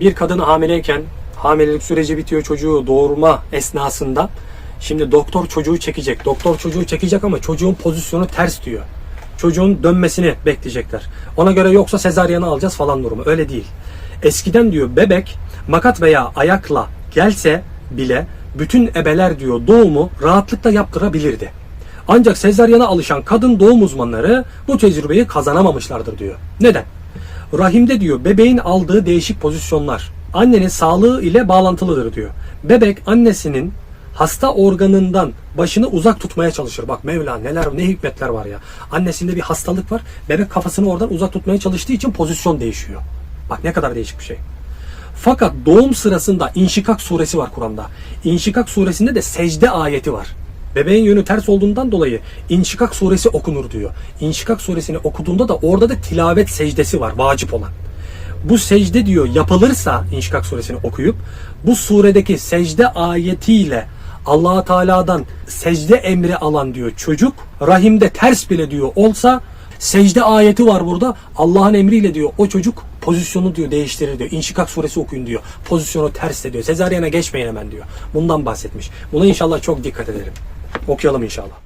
Bir kadın hamileyken hamilelik süreci bitiyor çocuğu doğurma esnasında. Şimdi doktor çocuğu çekecek. Doktor çocuğu çekecek ama çocuğun pozisyonu ters diyor. Çocuğun dönmesini bekleyecekler. Ona göre yoksa sezaryanı alacağız falan durumu. Öyle değil. Eskiden diyor bebek makat veya ayakla gelse bile bütün ebeler diyor doğumu rahatlıkla yaptırabilirdi. Ancak sezaryana alışan kadın doğum uzmanları bu tecrübeyi kazanamamışlardır diyor. Neden? Rahimde diyor bebeğin aldığı değişik pozisyonlar annenin sağlığı ile bağlantılıdır diyor. Bebek annesinin hasta organından başını uzak tutmaya çalışır. Bak Mevla neler ne hikmetler var ya. Annesinde bir hastalık var. Bebek kafasını oradan uzak tutmaya çalıştığı için pozisyon değişiyor. Bak ne kadar değişik bir şey. Fakat doğum sırasında İnşikak suresi var Kur'an'da. İnşikak suresinde de secde ayeti var. Bebeğin yönü ters olduğundan dolayı İnşikak suresi okunur diyor. İnşikak suresini okuduğunda da orada da tilavet secdesi var vacip olan. Bu secde diyor yapılırsa İnşikak suresini okuyup bu suredeki secde ayetiyle allah Teala'dan secde emri alan diyor çocuk rahimde ters bile diyor olsa secde ayeti var burada Allah'ın emriyle diyor o çocuk pozisyonu diyor değiştirir diyor. İnşikak suresi okuyun diyor. Pozisyonu ters de diyor. Sezaryana geçmeyin hemen diyor. Bundan bahsetmiş. Buna inşallah çok dikkat edelim. Okuyalım inşallah.